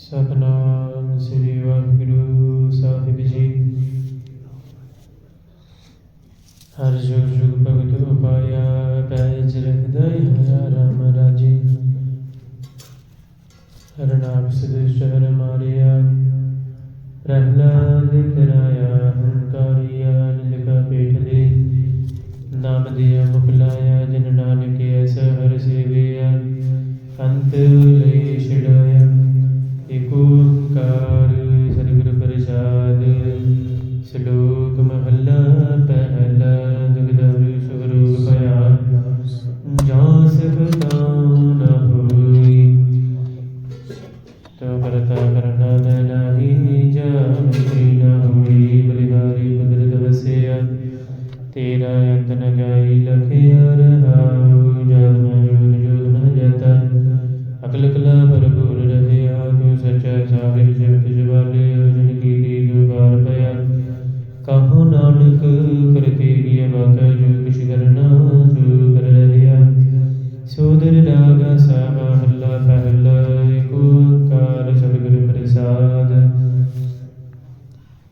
ਸਤਨਾਮ ਸ੍ਰੀ ਵਾਹਿਗੁਰੂ ਸਾਹਿਬ ਜੀ। ਹਰ ਜੁਗ ਜੁਗ ਭਗਤ ਉਪਾਇਆ ਪੈਜ ਰਖਦੈ ਹਰਾ ਰਾਮ ਰਾਜੇ। ਹਰਨਾਮ ਸਦਿਸ਼ ਹਰ ਮਾਰਿਆ, ਪ੍ਰਹਿਲਾਦ ਕਰਾਇਆ, ਹੰਕਾਰਿਆ, ਨਿਲਕਾ ਪੇਟ ਦੇ। ਨਾਮ ਦਿਆ ਮੁਖ ਜਿਨ ਨਾਨਕ ਐਸ ਹਰ ਸੇਵਿਆ, ਅੰਤ ਲਈ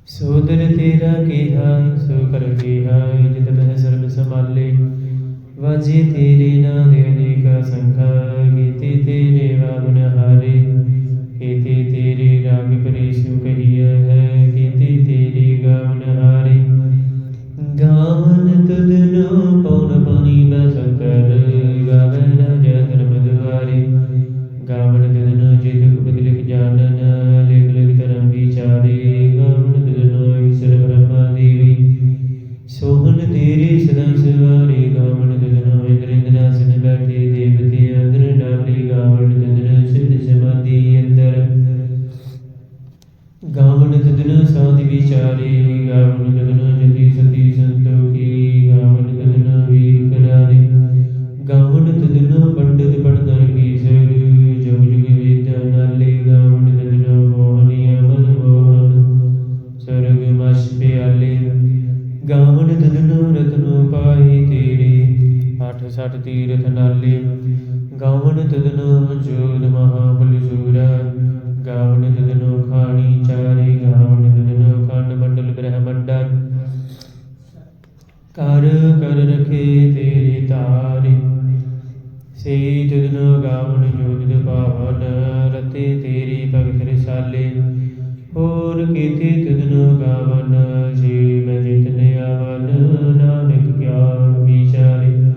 ਸੋਦਰ ਤੇਰਾ ਕੀਹਾ, ਸੋ ਕਰ ਕੀਹਾ, ਜਿਤ ਬਹਿ ਸਰਬ ਸਮਾਲੇ ਵਾਜੇ ਤੇਰੇ ਨਾਂ ਦੇ ਅਨੇਕ ਸੰਖਾ ਗੀਤੇ ਤੇਰੇ ਵਾਵਨ ਹਾਰੇ। ਕੀਤੇ ਤੇਰੇ ਰਾਗ ਪਰੇਸ਼ੂ ਕਹੀਏ ਹੈ, ਕੀਤੇ ਤੇਰੇ ਗਾਵਨ ਹਾਰੇ। ਗਾਵਨ ਤੁਧਨੋ ਪਉਨ ਪਾਣੀ ਬਸੰਕਰ ਗਾਵੇ ਰਾਜਾ ਧਰਮ ਦੁਆਰੇ ਗਾਵਨ ਤੁਧਨੋ ਜਿਤ ਗੁਪਤ ਲਿਖ ਜਾਣਨ, ਲਿਖ ਲਿਖ ਧਰਮ ਵਿਚਾਰੇ ਗਾਵਨ ਤੁਧਨੋ ਈਸ਼ਰ ਬ੍ਰਹਮਾ ਦੇਵੀ। ਸੋਹਣ ਤੇਰੇ ਸਦਾ ਸਵਾਰੇ, ਗਾਵਨ ਤੁਧਨੋ ਇੰਦਰ ਇੰਦਰਾਸਨ ਬੈਠੇ ਦੇਵਤੇ ਵਿਚਾਰੇ ਗਾਵਨ ਤਦਨ ਜਤੀ ਸਤੀ ਸੰਤੋਖੀ ਗਾਵਨ ਤਦਨ ਵੀਰ ਕਰਾਰੇ। ਗਾਵਨ ਤਦਨ ਪੰਡਿਤ ਪੜਦਰ ਕੀ ਸਰ ਜੁਗ ਜੁਗ ਵੇਦ ਨਾਲੇ ਗਾਵਨ ਤਦਨ ਮੋਹਨੀਆ ਮਨ ਮੋਹਨ, ਸਰਗ ਮਸ ਪਿਆਲੇ। ਗਾਵਨ ਤਦਨ ਰਤਨ ਪਾਏ ਤੇਰੇ, ਅੱਠ ਸੱਠ ਤੀਰਥ ਨਾਲੇ। ਗਾਵਨ ਤਦਨ ਜੋਦ ਕਰ ਰਖੇ ਤੇਰੇ ਤਾਰੇ। ਸੇ ਤਦਨੋ ਗਾਵਨ ਜੋਤ ਪਾਵਨ, ਰਤੇ ਤੇਰੀ ਭਗਤ ਰਸਾਲੇ। ਹੋਰ ਕੀਤੇ ਤਦਨੋ ਗਾਵਨ ਜੀ ਮੈਂ ਜਿਤਨੇ ਆਵਨ, ਨਾਨਕ ਕਿਆ ਵਿਚਾਰੇ।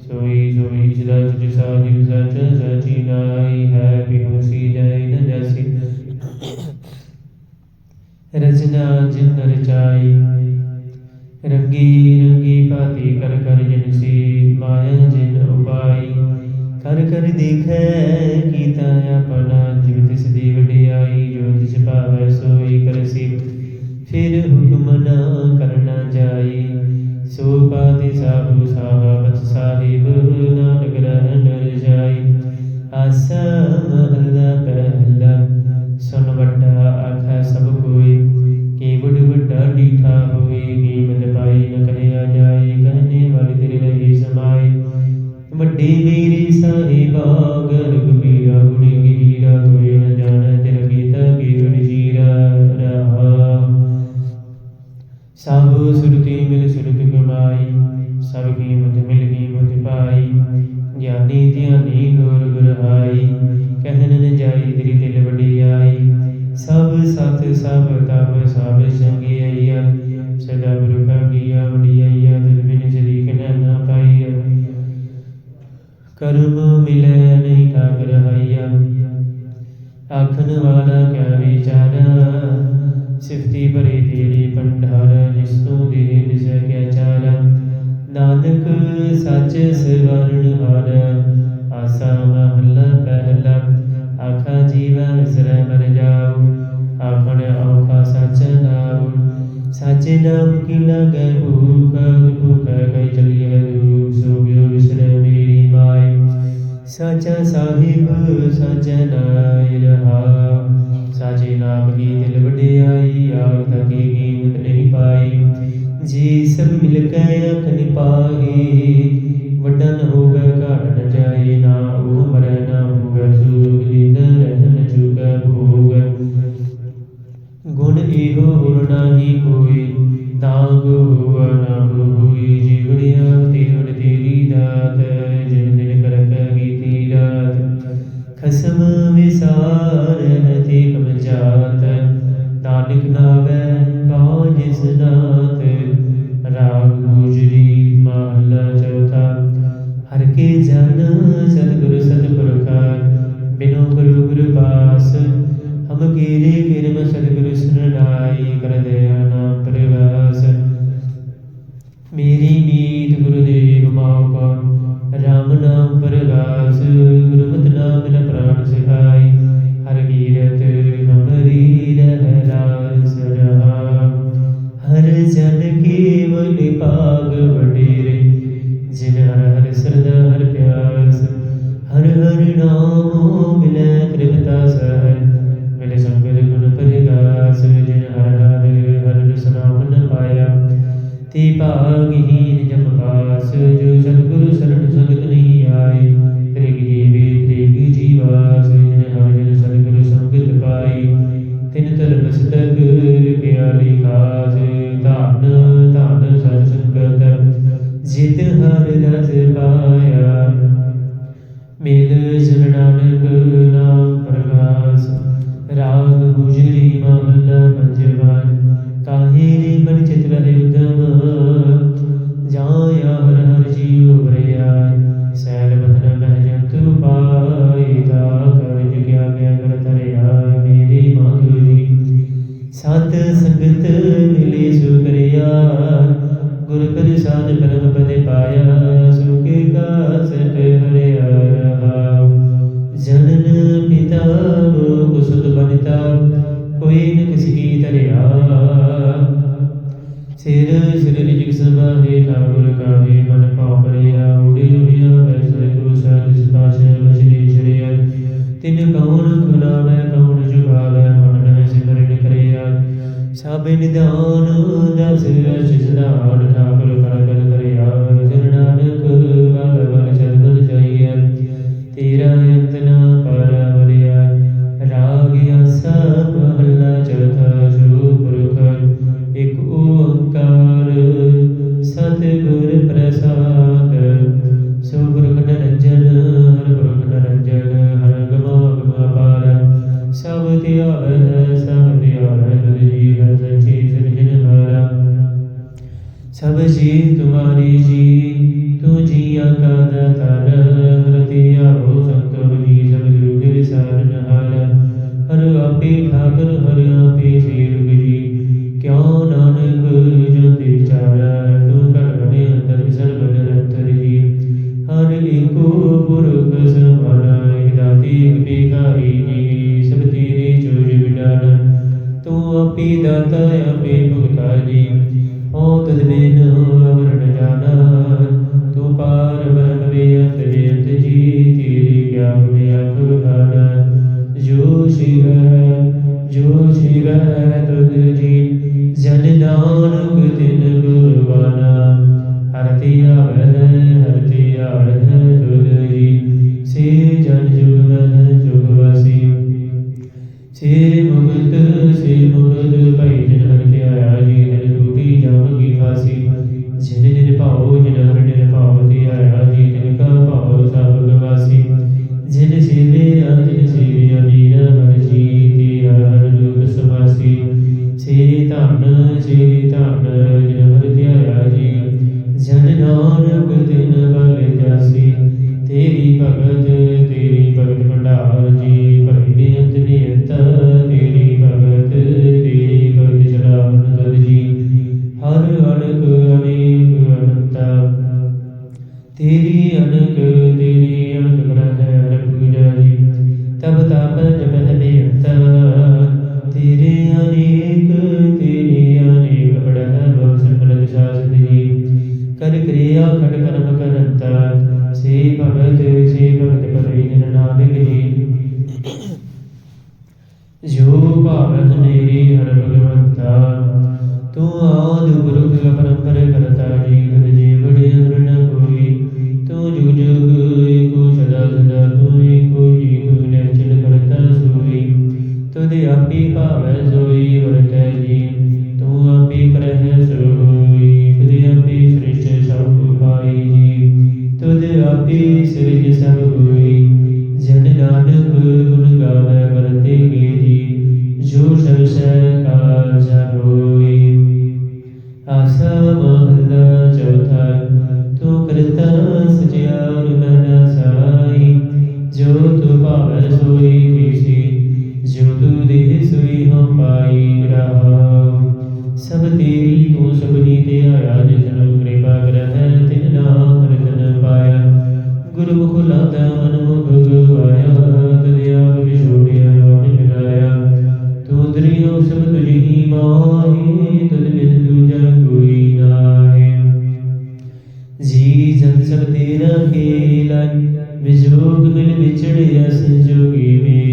ਸੋਈ ਸੋਈ ਸਦਾ ਸਚ ਸਾਹਿਬ ਸਚ, ਸਚੀ ਨਾਈ ਹੈ ਬਿਹੁਸੀ ਜੈ ਨ ਜਸੀ। ਰਚਨਾ ਜਿਨ ਰਚਾਈ ਰੰਗੀ ਰੰਗੀ ਭਾਤੀ ਕਰ ਕਰ ਜਿਨ ਸੀ ਮਾਇਆ ਜਿਨ ਉਪਾਈ। ਕਰ ਕਰ ਦੇਖੈ ਕੀਤਾ ਆਪਣਾ ਜਿਵ ਤਿਸ ਦੀ ਵਡਿਆਈ, ਜੋ ਤਿਸ ਭਾਵੈ ਸੋਈ ਕਰਸੀ। ਫਿਰ ਹੁਕਮ ਨਾ ਕਰਨਾ ਜਾਈ। ਸੋ ਪਾਤੀ ਸਾਹੂ ਸਾਹਬਤ ਸਾਹਿਬ, ਨਾਨਕ ਰਹਿਣ ਰਜਾਈ ਆਸਾ ਮਹਲਾ ਪਹਿਲਾ ਸੁਨ ਵੱਡਾ ਆਖਾ ਸਭ ਕੋਈ। ਕੀ ਵਡ ਵੱਡਾ ਡੀਠਾ ਹੋਈ ਕੀਮਤ ਪਾਈ ਨ ਕਹਿਆ ਜਾਏ ਕਹਨੇ ਵਾਲੀ ਤੇਰੇ ਰਹੀ ਸਮਾਈ ਵੱਡੇ ਮੇਰੇ ਸਾਹਿਬਾ ਗਰਗਬੀਰਾ ਗੁਣੀ ਗੀਰਾ ਕੋਈ ਨ ਜਾਣੈ ਤਿਲ ਕੀਤਾ ਕੀਰਣ ਜੀਰਾ ਰਹਾ। ਸਭ ਸੁਰਤੀ ਮਿਲ ਸੁਰਤ ਕਮਾਈ, ਸਭ ਕੀਮਤ ਮਿਲ ਕੀਮਤ ਪਾਈ। ਗਿਆਨੀ ਧਿਆਨੀ ਗੁਰ ਗੁਰਹਾਈ ਕਹਿਨ ਨ ਜਾਈ ਤੇਰੀ ਦਿਲ ਵਡਿਆਈ। ਸਭ ਸਤ ਸਭ ਤਪ ਸਭ ਸੰਗਿਆਈਆ ਸਦਾ ਬੁਰਖਾ ਕੀਆ ਵਡਿਆਈਆ ਤਿਲ ਬਿਨ ਸ਼ਰੀਕ ਨ ਨਾ ਪਾਈਆ। ਕਰਮ ਮਿਲੈ ਨਹੀਂ ਠਾਕ ਰਹਾਈਆ ਆਖਣ ਵਾਲਾ ਕਿਆ ਵਿਚਾਰਾ। ਸਿਫਤੀ ਭਰੇ ਤੇਰੀ ਪੰਡਾਰ ਜਿਸ ਤੂੰ ਦੇ ਦਿਸ ਕਿਆ ਚਾਰਾ। ਨਾਨਕ ਸੱਚ ਸਵਰਨ ਹਰ, ਆਸਾ ਮਹੱਲਾ ਪਹਿਲਾ। ਆਖਾ ਜੀਵਾ ਵਿਸਰੈ ਮਰ ਜਾਉ ਆਖਣ, ਔਖਾ ਸੱਚ ਨਾਉ। ਸਾਚੇ ਨਾਮ ਕੀ ਲਗੈ ਭੂਖ ਭੂਖ ਕੈ ਚਲੀਐ ਦੁਖ ਸੋਗਿਓ ਵਿਸਰੈ ਮੇਰੀ ਮਾਈ ਸਾਚਾ ਸਾਹਿਬ ਸਜਨਾਇ ਰਹਾ। ਸਾਚੇ ਨਾਮ ਕੀ ਦਿਲ ਵਡਿਆਈ ਆਗ ਤਕੀ ਕੀਮਤ ਨਹੀਂ ਪਾਈ। ਜੀ ਸਭ ਮਿਲ ਕੇ ਅਖ ਨਿਪਾਹੀ ਵੱਡਾ ਨ ਹੋਗਾ ਘਾਟ ਨ ਜਾਏ ਨਾ ਉਹ ਬਾਝ ਰਾਗ ਗੁਜਰੀ ਮਹਲਾ ਚੌਥਾ। ਹਰ ਕੇ ਜਨ ਸਤਿਗੁਰ ਸਤਿਪੁਰਖ ਬਿਨੋ ਗੁਰੂ ਗੁਰੂ ਪਾਸ ਹਮ ਕੀਰੇ ਕਿਰਮ ਸਤਿਗੁਰੂ ਸਰਨਾਈ ਕਰ ਦਇਆ ਨਾਮ ਪ੍ਰਗਾਸ ਮੇਰੀ ਨੀਤ ਗੁਰਦੇਵ ਮਾਉ ਕੋ ਰਾਮ ਨਾਮ ਪ੍ਰਗਾਸ ਗੁਰੂ ਤੇ ਭਾਗਹੀਨ ਜਮ ਪਾਸ, ਜੋ ਸਤਿਗੁਰੂ ਸਰਣ ਸੰਗਤ ਨਹੀਂ ਆਏ ਤ੍ਰਿਗ ਜੀਵੇ ਤ੍ਰਿਗ ਜੀਵਾਸ, ਜਿਨ ਹਰ ਜਨ ਸਤਿਗੁਰੂ ਸੰਗਤ ਪਾਈ ਤਿਨ ਤਰ ਮਸਤਕ ਲਿਖਿਆ ਲਿਖਾਸ ਧਨ ਧਨ ਸਤ ਸੰਗਤ, ਜਿਤ ਹਰ ਰਸ ਪਾਇਆ। ਮਿਲ ਜਨ ਨਾਨਕ ਸਤ ਸਭ ਨਿਦਾਨ ਦਸ ਸਿਸਦਾਨ ਠਾਕੁਰ ਕਰ ਕਰ ਕਰਿਆ ਜਨ ਨਾਨਕ ਬਲ ਬਲ ਸਦਗੁਣ ਚਾਹੀਐ। ਤੇਰਾ ਯਤਨਾ ਪਰ ਵਰਿਆ ਰਾਗ ਆਸਾ ਮਹੱਲਾ ਚੌਥਾ ਸ੍ਰੀ ਸਭ ਜੀ ਤੁਮਾਰੀ ਜੀ ਤੂੰ ਜੀਆਂ ਕਾ ਦਾਤਾਰ ਹਰ ਤੇ ਆਵੋ ਸੰਤੋ ਜੀ ਸਭ ਗੁਰੂ ਕੇ ਵਿਸਾਰਨ ਹਾਰ ਹਰ ਆਪੇ ਠਾਕਰ, ਹਰ ਆਪੇ ਸੇਵਕ ਜੀ। ਕਿਉ ਨਾਨਕ ਜੋ ਤੇ ਵਿਚਾਰਾ ਤੂੰ ਕਰ ਬਨੇ ਅੰਤਰ, ਸਰਬ ਨਿਰੰਤਰ ਜੀ। ਹਰ ਏਕੋ ਪੁਰਖ ਸਮਾਨਾ ਏਕ ਦਾਤੀ ਏਕ ਭਿਖਾਰੀ ਜੀ। ਸਭ ਤੇਰੇ ਚੋਜ ਵਿਡਾਨ ਤੂੰ ਆਪੇ ਦਾਤਾ, ਆਪੇ ਭੁਗਤਾ ਜੀ। ਓ ਤਦ ਬਿਨ ਅਵਰਣ ਜਾਣਾ। ਤੂੰ ਪਾਰ ਬ੍ਰਹਮ ਵੇਅੰਤ ਵੇਅੰਤ ਜੀ, ਤੇਰੀ ਗਿਆਨ ਨੇ ਅੱਖ ਜੋ ਸ਼ਿਵ ਜੋ ਸ਼ਿਵ ਤੁਧ ਜੀ باهي تدبير دجا کوئی نہ ہے جی جن سر تیرا کھیلن بجوگ دل بچڑیا سنجوگی میں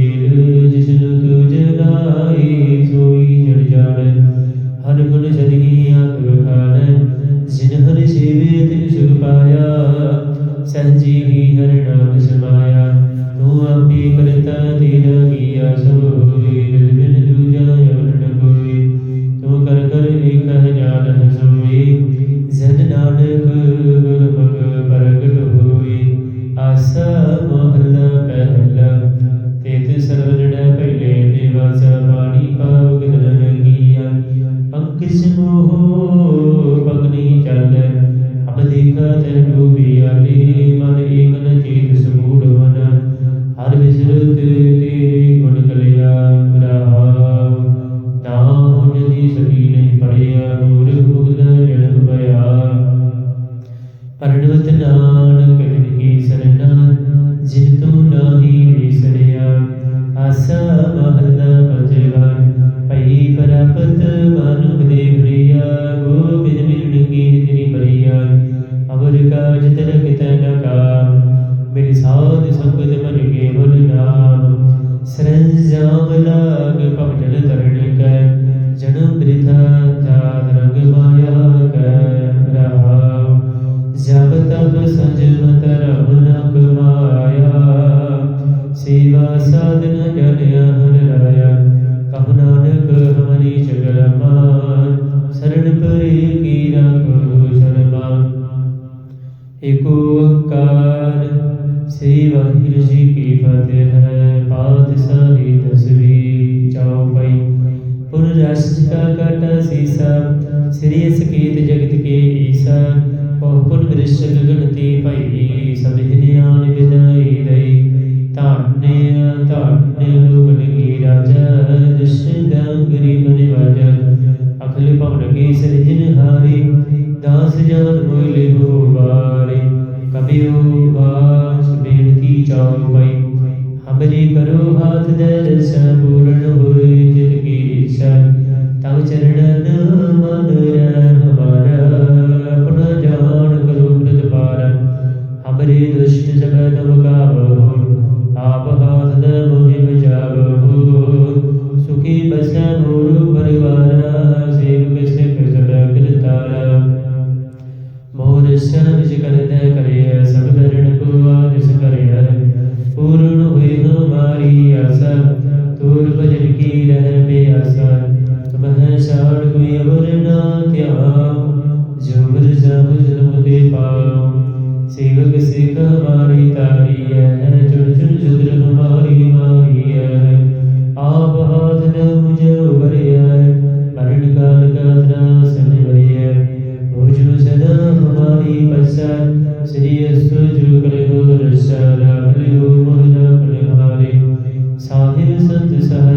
ਏਕ ਓੰਕਾਰ। ਸ੍ਰੀ ਵਾਹਿਗੁਰੂ ਜੀ ਕੀ ਫਤਿਹ ਹੈ। ਪਾਤਸ਼ਾਹੀ ਦਸਵੀਂ ਚੌਪਈ ਪੁਰ ਰਸ ਕਾ ਕਟ ਸੀਸਾ। ਸ੍ਰੀ ਸਕੀਤ ਜਗਤ ਕੇ ਈਸਾ। ਪਹੁਪੁਰ ਗ੍ਰਿਸ਼ ਗਗਨਤੀ ਭਈ ਸਭਿ ਨਿਆਣ ਵਿਦਾਈ ਦਈ। ਧਾਨੇ ਧਾਨੇ ਲੋਗਨ ਕੀ ਰਾਜਾ। ਜਿਸ ਗੰਗਰੀ ਮਨ ਵਾਜਾ। ਅਖਲ ਭਵਨ ਕੀ ਸਿਰਜਨ ਹਾਰੀ। ਦਾਸ ਜਗਤ ਕੋਈ ਲਿਹੋ ਬਾਰੇ ਕਬਿਓ ਬਾਸ ਬੇਨਤੀ ਚਾਉ ਪਈ ਹਮਰੇ ਕਰੋ ਹਾਥ ਦੇ ਪ੍ਰਸਾਦ ਸ੍ਰੀ ਅਸਤੁ ਜੋ ਕਰਿਓ ਰਸਾ ਰਾਵਲਿਓ ਮਹਲਾ ਪਰਿਹਾਰੀ ਸਾਹਿਬ ਸਤ ਸਹਾਇ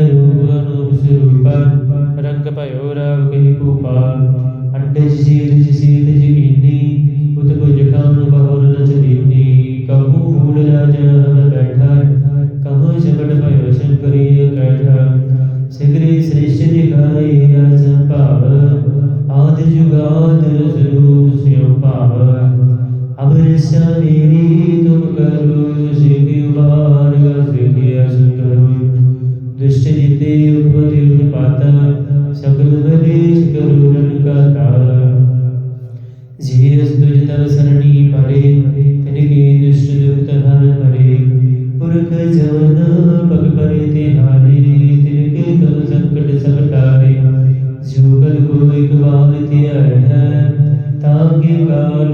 ਰੂਪ ਅਨੂਪ ਸੇ ਰੂਪ ਰੰਗ ਭਇਓ ਰਵ ਕਹੀ ਭੂਪਾ ਅੰਡੇ ਜੀਵ ਜਿਸੀ ਲਿਖਵਾ ਵਿਦਿਆ ਹੈ ਤਾਂ ਕਿ ਕਾਲ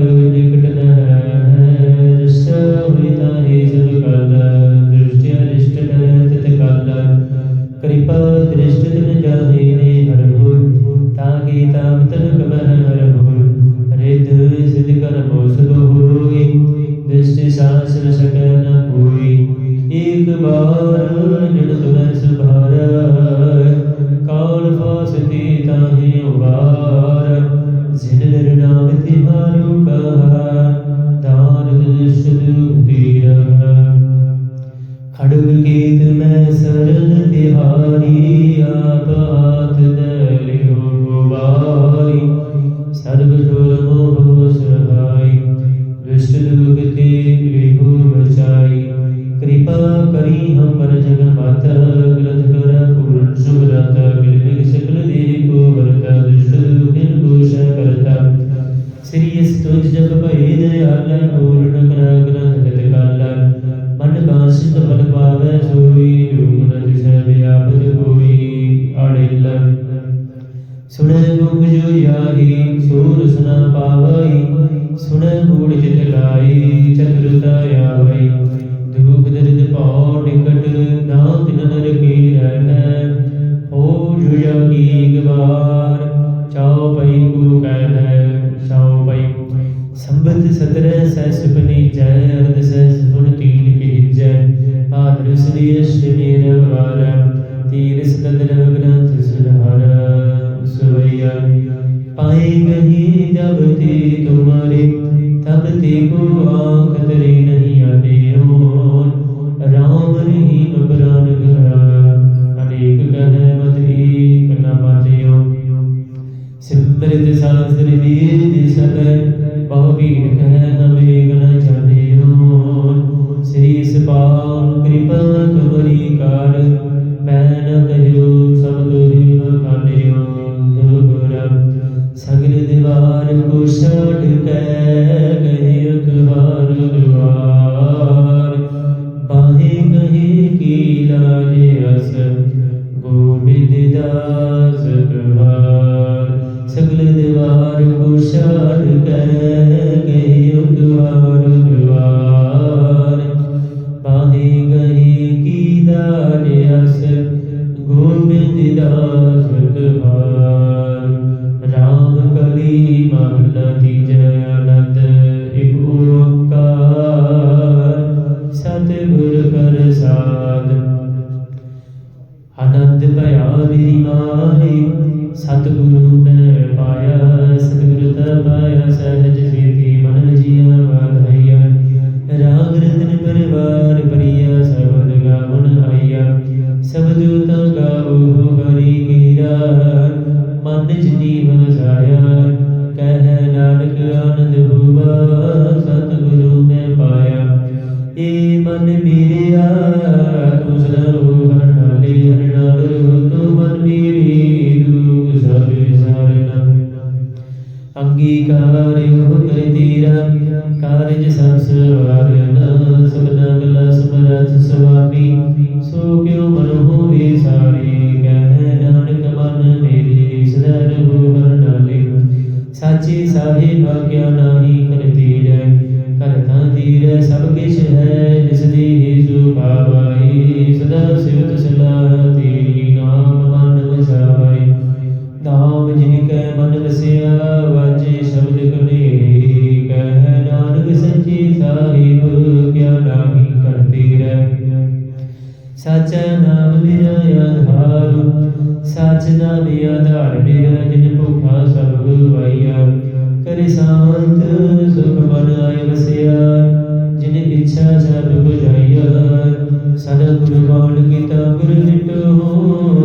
दुर्गति लेहु बचाई कृपा करी हमर जग मात ग्रत कर पूर्ण सुमरत मिलने सकल देह को वरता दुष्ट दुखिन को करता श्री स्तुत जब भय दयाल पूर्ण करा ग्रंथ गत काल मन बांसित बल पावे सोई योग न दिशा व्यापत होई अड़िल सुने गुग जो याही सूर सुना पावई ਸੁਣ ਗੂੜ ਹਿਤ ਲਾਈ ਚਤੁਰਤਾ ਆਵਈ ਦੂਖ ਦਰਦ ਭਾਉ ਨਿਕਟ ਨਾ ਤਿਨ ਨਰ ਕੀ ਰਹਿ ਹੋ ਜੁਯ ਕੀ ਗਵਾਰ, ਚਾਉ ਪਈ ਕੂ ਕਹਿ ਚਾਉ ਪਈ। ਸੰਬਤ ਸਤਰ ਸੈ ਸੁਪਨੀ ਜੈ ਅਰਧ ਸੈ ਸੁਣ ਤੀਨ ਕੀ ਜੈ ਆਦਰਸ ਦੀ ਸ਼ਿਨੀਰ ਵਾਰ ਤੀਰਸ ਤਦਰ ਗ੍ਰੰਥ ਸੁਧਾਰ ਸੁਵਈਆ। पाए गही जब थी तुम्हारी तब थी को आंख तेरी नहीं आने और राम रहीम प्राण अनेक कह मदरीक न पाटियो सिमरत सांस वीर दिशत बहुबीन कह ਸਾਚਾ ਨਾਮ ਮੇਰਾ ਆਧਾਰ, ਸਾਚ ਨਾਮ ਆਧਾਰ ਮੇਰਾ ਜਿਨ ਭੁਖਾ ਸਰਬ ਵਾਈਆ ਕਰੇ ਸਾਂਤ ਸੁਖ ਮਨ ਆਇ ਵਸਿਆ, ਜਿਨ ਇੱਛਾ ਸਭ ਬੁਝਾਈਆ ਸਦਾ ਗੁਰੂ ਬਾਣ ਕੀਤਾ ਗੁਰ ਮਿਟੋ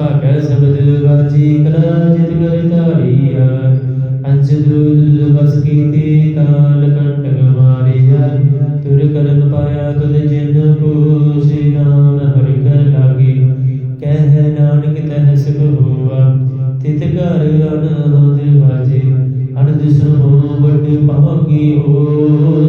ਭਾਗੈ ਸਬਦ ਵਾਜੀ ਕਲਾ ਜਿਤ ਕਰਿ ਧਾਰੀਆ। ਅੰਜ ਦੁਲ ਵਸ ਕੀਤੇ ਕਾਲ ਕੰਟਕ ਮਾਰਿਆ। ਤੁਰ ਕਰਨ ਪਾਇਆ ਤੁਧ ਜਿਨ ਕੋ ਸ੍ਰੀ ਨਾਮ ਹਰਿ ਕੈ ਲਾਗੀ। ਕਹਿ ਨਾਨਕ ਤਹਿ ਸਿਵ ਹੋਵਾ ਤਿਤ ਘਰ ਅਨੰਦ ਵਾਜੇ। ਅਨੰਦ ਸੁਨੋ ਵੱਡੇ ਭਾਗੀ ਹੋ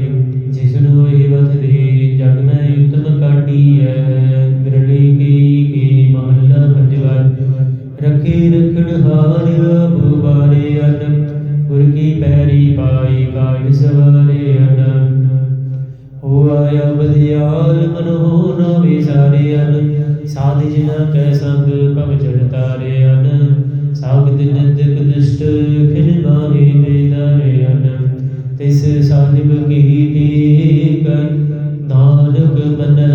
ਬਾਲ ਮਨੋ ਨਾ ਵਿਸਾਰਿਆਨ ਸਾਧ ਜਿਨਾ ਕੈ ਸੰਗ ਭਵ ਜੜ ਤਾਰਿਆਨ ਸਾਗਤ ਨਿੰਦਕ ਦਿਸ਼ਟ ਖਿਲ ਬਾਹੇ ਮੇਦਾਰਿਆਨ ਤਿਸ ਸਾਹਿਬ ਕੀ ਟੇਕ, ਨਾਨਕ ਮਨ